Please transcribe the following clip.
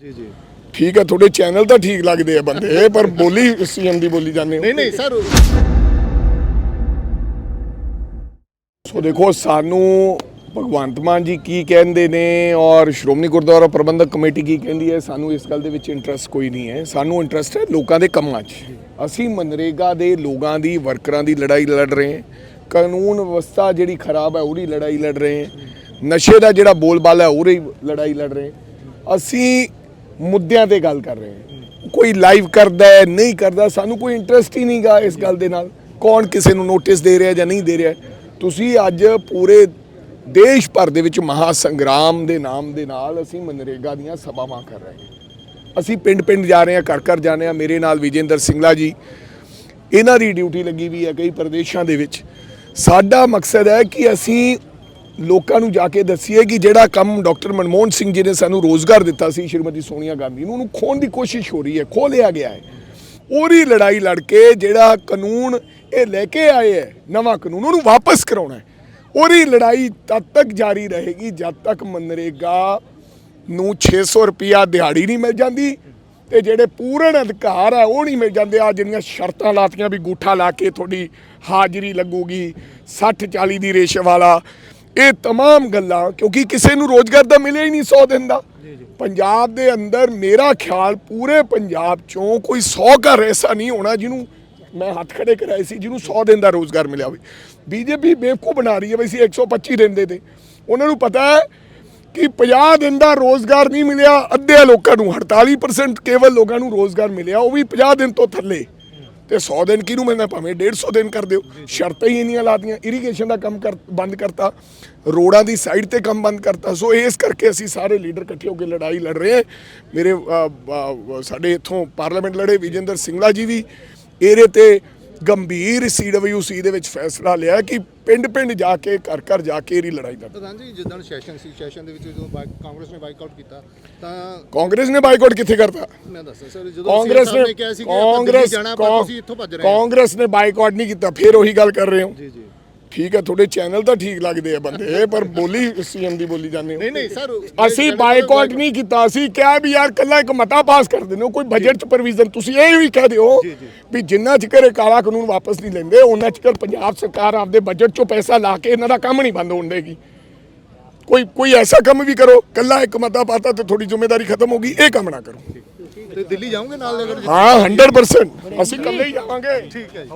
ਜੀ ਜੀ। ਠੀਕ ਹੈ ਤੁਹਾਡੇ ਚੈਨਲ ਤਾਂ ਠੀਕ ਲੱਗਦੇ ਆ ਬੰਦੇ ਪਰ ਬੋਲੀ ਸੀਐਮ ਦੀ ਬੋਲੀ ਜਾਂਦੇ ਨਹੀਂ ਨਹੀਂ ਸਰ। ਸੋ ਦੇਖੋ ਸਾਨੂੰ ਭਗਵੰਤ ਮਾਨ ਜੀ ਕੀ ਕਹਿੰਦੇ ਨੇ ਔਰ ਸ਼੍ਰੋਮਣੀ ਗੁਰਦੁਆਰਾ ਪ੍ਰਬੰਧਕ ਕਮੇਟੀ ਕੀ ਕਹਿੰਦੀ ਹੈ ਸਾਨੂੰ ਇਸ ਗੱਲ ਦੇ ਵਿੱਚ ਇੰਟਰਸਟ ਕੋਈ ਨਹੀਂ ਹੈ। ਸਾਨੂੰ ਇੰਟਰਸਟ ਹੈ ਲੋਕਾਂ ਦੇ ਕੰਮਾਂ 'ਚ। ਅਸੀਂ ਮਨਰੇਗਾ ਦੇ ਲੋਕਾਂ ਦੀ ਵਰਕਰਾਂ ਦੀ ਲੜਾਈ ਲੜ ਰਹੇ ਹਾਂ। ਕਾਨੂੰਨ ਵਿਵਸਥਾ ਜਿਹੜੀ ਖਰਾਬ ਹੈ ਉਹਦੀ ਲੜਾਈ ਲੜ ਰਹੇ ਹਾਂ। ਨਸ਼ੇ ਦਾ ਜਿਹੜਾ ਬੋਲਬਾਲਾ ਹੈ ਉਹਦੀ ਲੜਾਈ ਲੜ ਰਹੇ ਹਾਂ। ਅਸੀਂ ਮੁੱਦਿਆਂ ਤੇ ਗੱਲ ਕਰ ਰਹੇ ਹਾਂ। ਕੋਈ ਲਾਈਵ ਕਰਦਾ ਹੈ, ਨਹੀਂ ਕਰਦਾ, ਸਾਨੂੰ ਕੋਈ ਇੰਟਰਸਟ ਹੀ ਨਹੀਂਗਾ ਇਸ ਗੱਲ ਦੇ ਨਾਲ। ਕੌਣ ਕਿਸੇ ਨੂੰ ਨੋਟਿਸ ਦੇ ਰਿਹਾ ਜਾਂ ਨਹੀਂ ਦੇ ਰਿਹਾ? ਤੁਸੀਂ ਅੱਜ ਪੂਰੇ ਦੇਸ਼ ਭਰ ਦੇ ਵਿੱਚ ਮਹਾ ਸੰਗਰਾਮ ਦੇ ਨਾਮ ਦੇ ਨਾਲ ਅਸੀਂ ਮਨਰੇਗਾ ਦੀਆਂ ਸਭਾਵਾਂ ਕਰ ਰਹੇ ਹਾਂ। ਅਸੀਂ ਪਿੰਡ ਪਿੰਡ ਜਾ ਰਹੇ ਹਾਂ ਘਰ ਘਰ ਜਾਂਦੇ ਹਾਂ। ਮੇਰੇ ਨਾਲ ਵਿਜੇਂਦਰ ਸਿੰਗਲਾ ਜੀ, ਇਹਨਾਂ ਦੀ ਡਿਊਟੀ ਲੱਗੀ ਵੀ ਹੈ ਕਈ ਪ੍ਰਦੇਸ਼ਾਂ ਦੇ ਵਿੱਚ। ਸਾਡਾ ਮਕਸਦ ਹੈ ਕਿ ਅਸੀਂ ਲੋਕਾਂ ਨੂੰ ਜਾ ਕੇ ਦੱਸੀਏ ਕਿ ਜਿਹੜਾ ਕੰਮ ਡਾਕਟਰ ਮਨਮੋਹਨ ਸਿੰਘ ਜੀ ਨੇ ਸਾਨੂੰ ਰੋਜ਼ਗਾਰ ਦਿੱਤਾ ਸੀ ਸ਼੍ਰੀਮਤੀ ਸੋਨੀਆ ਗਾਂਧੀ ਨੂੰ, ਉਹਨੂੰ ਖੋਣ ਦੀ ਕੋਸ਼ਿਸ਼ ਹੋ ਰਹੀ ਹੈ ਖੋਹ ਲਿਆ ਗਿਆ ਹੈ। ਉਹਦੀ ਲੜਾਈ ਲੜ ਕੇ ਜਿਹੜਾ ਕਾਨੂੰਨ ਇਹ ਲੈ ਕੇ ਆਏ ਹੈ, ਨਵਾਂ ਕਾਨੂੰਨ, ਉਹਨੂੰ ਵਾਪਸ ਕਰਾਉਣਾ ਹੈ। ਉਹਦੀ ਲੜਾਈ ਤਦ ਤੱਕ ਜਾਰੀ ਰਹੇਗੀ ਜਦ ਤੱਕ ਮਨਰੇਗਾ ਨੂੰ 600 ਰੁਪਿਆ ਦਿਹਾੜੀ ਨਹੀਂ ਮਿਲ ਜਾਂਦੀ ਤੇ ਜਿਹੜੇ ਪੂਰਨ ਅਧਿਕਾਰ ਆ, ਉਹ ਨਹੀਂ ਮਿਲ ਜਾਂਦੇ। ਆ ਜਿਹੜੀਆਂ ਸ਼ਰਤਾਂ ਲਾਤੀਆਂ ਵੀ ਗੂਠਾ ਲਾ ਕੇ ਤੁਹਾਡੀ ਹਾਜ਼ਰੀ ਲੱਗੂਗੀ 60 40 ਦੀ ਰੇਸ਼ੇ ਵਾਲਾ ਇਹ तमाम ਗੱਲਾਂ ਕਿਉਂਕਿ ਕਿਸੇ ਨੂੰ ਰੋਜ਼ਗਾਰ ਤਾਂ ਮਿਲਿਆ ਹੀ ਨਹੀਂ 100 ਦਿਨ ਦਾ ਪੰਜਾਬ ਦੇ ਅੰਦਰ ਮੇਰਾ ਖਿਆਲ ਪੂਰੇ ਪੰਜਾਬ ਚੋਂ ਕੋਈ 100 ਘਰ ਐਸਾ ਨਹੀਂ ਹੋਣਾ ਜਿਹਨੂੰ ਮੈਂ ਹੱਥ ਖੜੇ ਕਰਾਏ ਸੀ ਜਿਹਨੂੰ 100 ਦਿਨ ਦਾ ਰੋਜ਼ਗਾਰ ਮਿਲਿਆ ਹੋਵੇ ਬੀਜੇਪੀ ਬੇਵਕੂਫ ਬਣਾ ਰਹੀ ਹੈ ਵੀ ਅਸੀਂ 125 ਦਿਨ ਦੇ ਦੇ ਉਹਨਾਂ ਨੂੰ ਪਤਾ ਹੈ ਕਿ 50 ਦਿਨ ਦਾ ਰੋਜ਼ਗਾਰ ਨਹੀਂ ਮਿਲਿਆ ਅੱਧੇ ਲੋਕਾਂ ਨੂੰ 48% ਕੇਵਲ ਲੋਕਾਂ ਨੂੰ ਰੋਜ਼ਗਾਰ ਮਿਲਿਆ ਉਹ ਵੀ 50 ਦਿਨ ਤੋਂ ਥੱਲੇ ਤੇ 100 ਦਿਨ ਕਿਹਨੂੰ ਮਿਲਣਾ ਭਾਵੇਂ 150 ਦਿਨ ਕਰ ਦਿਓ। ਸ਼ਰਤਾਂ ਹੀ ਇੰਨੀਆਂ ਲਾਤੀਆਂ ਇਰੀਗੇਸ਼ਨ ਦਾ ਕੰਮ ਕਰ, ਬੰਦ ਕਰਤਾ ਰੋਡਾਂ ਦੀ ਸਾਈਡ ਤੇ ਕੰਮ ਬੰਦ ਕਰਤਾ। ਸੋ ਇਸ ਕਰਕੇ ਅਸੀਂ ਸਾਰੇ ਲੀਡਰ ਇਕੱਠੇ ਹੋ ਕੇ ਲੜਾਈ ਲੜ ਰਹੇ ਹਾਂ। ਮੇਰੇ ਸਾਡੇ ਇੱਥੋਂ ਪਾਰਲੀਮੈਂਟ ਲੜੇ, ਵਿਜੇਂਦਰ ਸਿੰਗਲਾ ਜੀ ਵੀ, ਇਹਦੇ ਤੇ ਗੰਭੀਰ ਸੀਡਬਲਯੂਸੀ ਦੇ ਵਿੱਚ ਫੈਸਲਾ ਲਿਆ ਕਿ ਪਿੰਡ ਪਿੰਡ ਜਾ ਕੇ ਘਰ ਘਰ ਜਾ ਕੇ ਇਹਦੀ ਲੜਾਈ ਲੜ ਪ੍ਰਧਾਨ ਜੀ ਜਿੱਦਣ ਸੈਸ਼ਨ ਸੀ ਸੈਸ਼ਨ ਦੇ ਵਿੱਚ ਜਦੋਂ ਬਾਈ- ਕਾਂਗਰਸ ਨੇ ਬਾਈਕਾਟ ਕੀਤਾ ਤਾਂ ਕਾਂਗਰਸ ਨੇ ਬਾਈਕਾਟ ਕਿੱਥੇ ਕਰਤਾ? ਮੈਂ ਦੱਸਾਂ ਸਰ ਜਦੋਂ ਕਾਂਗਰਸ CM ਸਾਹਿਬ ਨੇ ਕਿਹਾ ਸੀ ਕਿ ਆਪਾਂ ਦਿੱਲੀ ਕਾਂਗਰਸ ਜਾਣਾ ਪਰ ਤੁਸੀਂ ਇੱਥੋਂ ਭੱਜ ਰਹੇ ਹੋ। ਕਾਂਗਰਸ ਨੇ ਬਾਈਕਾਟ ਨਹੀਂ ਕੀਤਾ ਫਿਰ ਉਹੀ ਗੱਲ ਕਰ ਰਹੇ ਹੋ। ਜੀ ਜੀ। ਠੀਕ ਹੈ ਤੁਹਾਡੇ ਚੈਨਲ ਤਾਂ ਠੀਕ ਲੱਗਦੇ ਆ ਬੰਦੇ ਪਰ ਬੋਲੀ ਸੀਐਮ ਦੀ ਬੋਲੀ ਜਾਂਦੇ ਹੋ। ਨਹੀਂ ਨਹੀਂ ਸਰ ਅਸੀਂ ਬਾਈਕਾਟ ਨਹੀਂ ਕੀਤਾ ਅਸੀਂ ਕਿਹਾ ਵੀ ਯਾਰ ਕੱਲਾ ਇੱਕ ਮਤਾ ਪਾਸ ਕਰ ਦਿੰਦੇ ਹੋ ਕੋਈ ਬਜਟ ਚ ਪ੍ਰੋਵੀਜ਼ਨ ਤੁਸੀਂ ਇਹ ਵੀ ਕਹਿ ਦਿਓ ਵੀ ਜਿੰਨਾ ਚਿਰ ਇਹ ਕਾਲਾ ਕਾਨੂੰਨ ਵਾਪਸ ਨਹੀਂ ਲੈਂਦੇ ਉਹਨਾਂ ਚਿਰ ਪੰਜਾਬ ਸਰਕਾਰ ਆਪਦੇ ਬਜਟ ਚੋਂ ਪੈਸਾ ਲਾ ਕੇ ਇਹਨਾਂ ਦਾ ਕੰਮ ਨਹੀਂ ਬੰਦ ਹੋਣ ਦੇਗੀ। ਕੋਈ ਕੋਈ ਐਸਾ ਕੰਮ ਵੀ ਕਰੋ ਕੱਲਾ ਇੱਕ ਮਤਾ ਪਾਤਾ ਤੇ ਤੁਹਾਡੀ ਜ਼ਿੰਮੇਵਾਰੀ ਖਤਮ ਹੋਗੀ ਇਹ ਕੰਮ ਨਾ ਕਰੋ। ਤੇ ਦਿੱਲੀ ਜਾਓਗੇ ਨਾਲ ਅਗਰ ਹਾਂ 100% ਅਸੀਂ ਇਕੱਲੇ ਹੀ ਜਾਵਾਂਗੇ। ਠੀਕ ਹੈ ਜੀ।